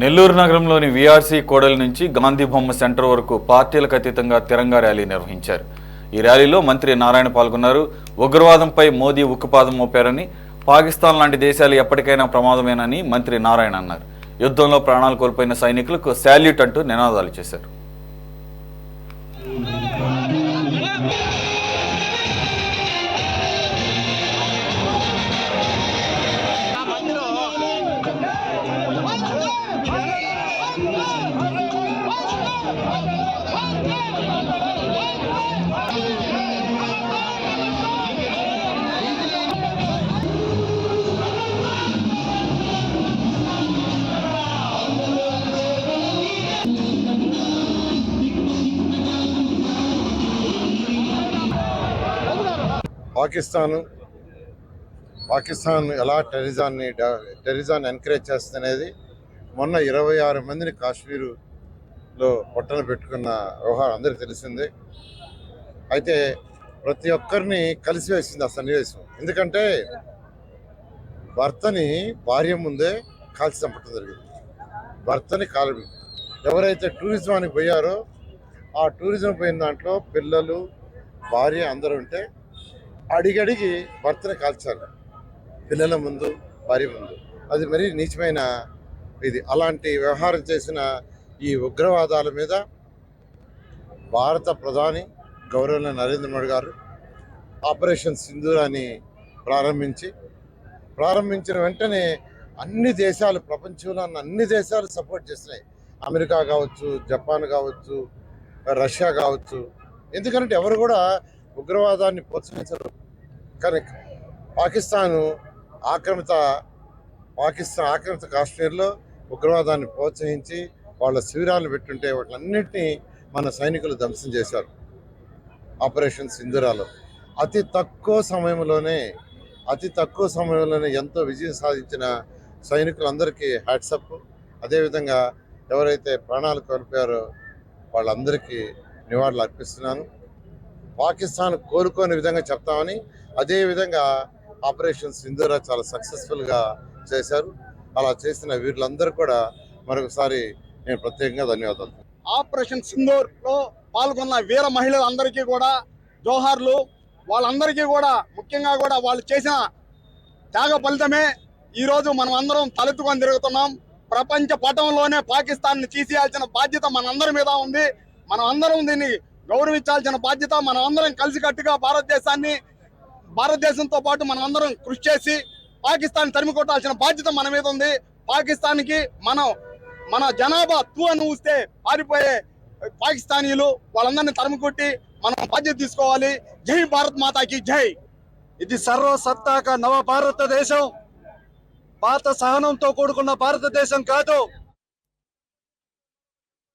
నెల్లూరు నగరంలోని వీఆర్సీ కోడల నుంచి గాంధీ బొమ్మ సెంటర్ వరకు పార్టీలకు అతీతంగా తిరంగా ర్యాలీ నిర్వహించారు. ఈ ర్యాలీలో మంత్రి నారాయణ పాల్గొన్నారు. ఉగ్రవాదంపై మోదీ ఉక్కుపాదం మోపారని పాకిస్తాన్ లాంటి దేశాలు ఎప్పటికైనా ప్రమాదమేనని మంత్రి నారాయణ అన్నారు. యుద్ధంలో ప్రాణాలు కోల్పోయిన సైనికులకు శాల్యూట్ అంటూ నినాదాలు చేశారు. పాకిస్తాన్ పాకిస్తాన్ ఎలా టెరిజాన్ని టెరిజాన్ని ఎంకరేజ్ చేస్తున్నది మొన్న ఇరవై ఆరు మందిని కాశ్మీరులో పొట్టలు పెట్టుకున్న వ్యవహారం అందరికీ తెలిసిందే. అయితే ప్రతి ఒక్కరిని కలిసి వేసింది ఆ సన్నివేశం. ఎందుకంటే భర్తని భార్య ముందే కాల్చి చంపటం జరిగింది. భర్తని కాలు ఎవరైతే టూరిజం అని పోయారో ఆ టూరిజం పోయిన దాంట్లో పిల్లలు భార్య అందరూ ఉంటే అడిగడిగి భర్తను కాల్చారు. పిల్లల ముందు భార్య ముందు. అది మరీ నీచమైన ఇది. అలాంటి వ్యవహారం చేసిన ఈ ఉగ్రవాదాల మీద భారత ప్రధాని గౌరవ నరేంద్ర మోడీ గారు ఆపరేషన్ సింధూరాన్ని ప్రారంభించి ప్రారంభించిన వెంటనే అన్ని దేశాలు ప్రపంచంలో ఉన్న అన్ని దేశాలు సపోర్ట్ చేస్తున్నాయి. అమెరికా కావచ్చు జపాన్ కావచ్చు రష్యా కావచ్చు. ఎందుకంటే ఎవరు కూడా ఉగ్రవాదాన్ని ప్రోత్సహించరు కానీ పాకిస్తాను ఆక్రమిత పాకిస్తాన్ ఆక్రమిత కాశ్మీర్లో ఉగ్రవాదాన్ని ప్రోత్సహించి వాళ్ళ శిబిరాలు పెట్టుంటే వాటిలన్నింటినీ మన సైనికులు ధ్వంసం చేశారు. ఆపరేషన్ సింధురాలో. అతి తక్కువ సమయంలోనే అతి తక్కువ సమయంలోనే ఎంతో విజయం సాధించిన సైనికులందరికీ హ్యాట్సప్ అదేవిధంగా ఎవరైతే ప్రాణాలు కోల్పోయారో వాళ్ళందరికీ నివాళులు అర్పిస్తున్నాను. పాకిస్తాన్ కోరుకోని విధంగా చెప్తామని అదేవిధంగా ఆపరేషన్ సింధూరా చాలా సక్సెస్ఫుల్గా చేశారు. అలా చేసిన వీళ్ళందరూ కూడా మరొకసారి నేను ప్రత్యేకంగా ధన్యవాదాలు. ఆపరేషన్ సింధూర్లో పాల్గొన్న వీర మహిళలందరికీ కూడా జోహార్లు వాళ్ళందరికీ కూడా ముఖ్యంగా కూడా వాళ్ళు చేసిన త్యాగ ఫలితమే. ఈరోజు మనం అందరం తలెత్తుకొని తిరుగుతున్నాం. ప్రపంచ పటంలోనే పాకిస్తాన్ని తీసేయాల్సిన బాధ్యత మనందరి మీద ఉంది. మనం అందరం దీన్ని గౌరవించాల్సిన బాధ్యత మనం అందరం కలిసికట్టుగా భారతదేశాన్ని భారతదేశంతో పాటు మనం అందరం కృషి చేసి పాకిస్తాన్ తరిమి కొట్టాల్సిన బాధ్యత మన మీద ఉంది. పాకిస్తాన్కి మనం మన జనాభా తూ అని ఊస్తే పారిపోయే పాకిస్తానీలు వాళ్ళందరినీ తరిమి కొట్టి మనం బాధ్యత తీసుకోవాలి. జై భారత్ మాతాకి జై. ఇది సర్వసత్తాక నవ భారతదేశం. పాత సహనంతో కూడుకున్న భారతదేశం కాదు.